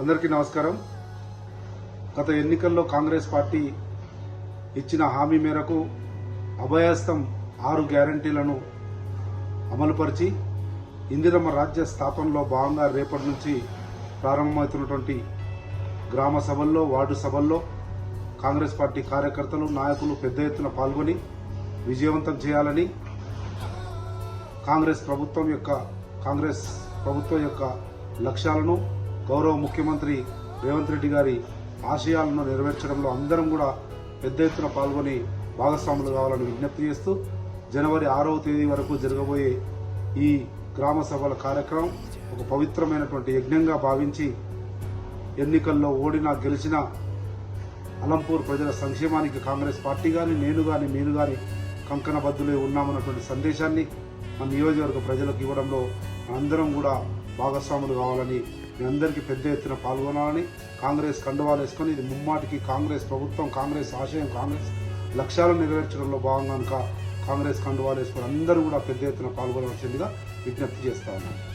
అందరికీ నమస్కారం. గత ఎన్నికల్లో కాంగ్రెస్ పార్టీ ఇచ్చిన హామీ మేరకు అభయస్థం ఆరు గ్యారంటీలను అమలుపరిచి ఇందిరమ్మ రాజ్య స్థాపనలో భాగంగా రేపటి నుంచి ప్రారంభమవుతున్నటువంటి గ్రామ సభల్లో వార్డు సభల్లో కాంగ్రెస్ పార్టీ కార్యకర్తలు నాయకులు పెద్ద ఎత్తున పాల్గొని విజయవంతం చేయాలని కాంగ్రెస్ ప్రభుత్వం యొక్క కాంగ్రెస్ ప్రభుత్వం యొక్క లక్ష్యాలను గౌరవ ముఖ్యమంత్రి రేవంత్ రెడ్డి గారి ఆశయాలను నెరవేర్చడంలో అందరం కూడా పెద్ద ఎత్తున పాల్గొని భాగస్వాములు కావాలని విజ్ఞప్తి చేస్తూ జనవరి ఆరవ తేదీ వరకు జరగబోయే ఈ గ్రామ సభల కార్యక్రమం ఒక పవిత్రమైనటువంటి యజ్ఞంగా భావించి ఎన్నికల్లో ఓడినా గెలిచినా అలంపూర్ ప్రజల సంక్షేమానికి కాంగ్రెస్ పార్టీ కానీ నేను కానీ మీరు కానీ కంకణబద్దులే ఉన్నామన్నటువంటి సందేశాన్ని మన నియోజకవర్గ ప్రజలకు ఇవ్వడంలో అందరం కూడా భాగస్వాములు కావాలని మీ అందరికీ పెద్ద ఎత్తున పాల్గొనాలని కాంగ్రెస్ కండువాలు వేసుకొని ఇది ముమ్మాటికి కాంగ్రెస్ ప్రభుత్వం కాంగ్రెస్ ఆశయం కాంగ్రెస్ లక్ష్యాలను నెరవేర్చడంలో భాగంగా కనుక కాంగ్రెస్ కండువాలు వేసుకొని అందరూ కూడా పెద్ద ఎత్తున పాల్గొనవలసిందిగా విజ్ఞప్తి చేస్తా ఉన్నాను.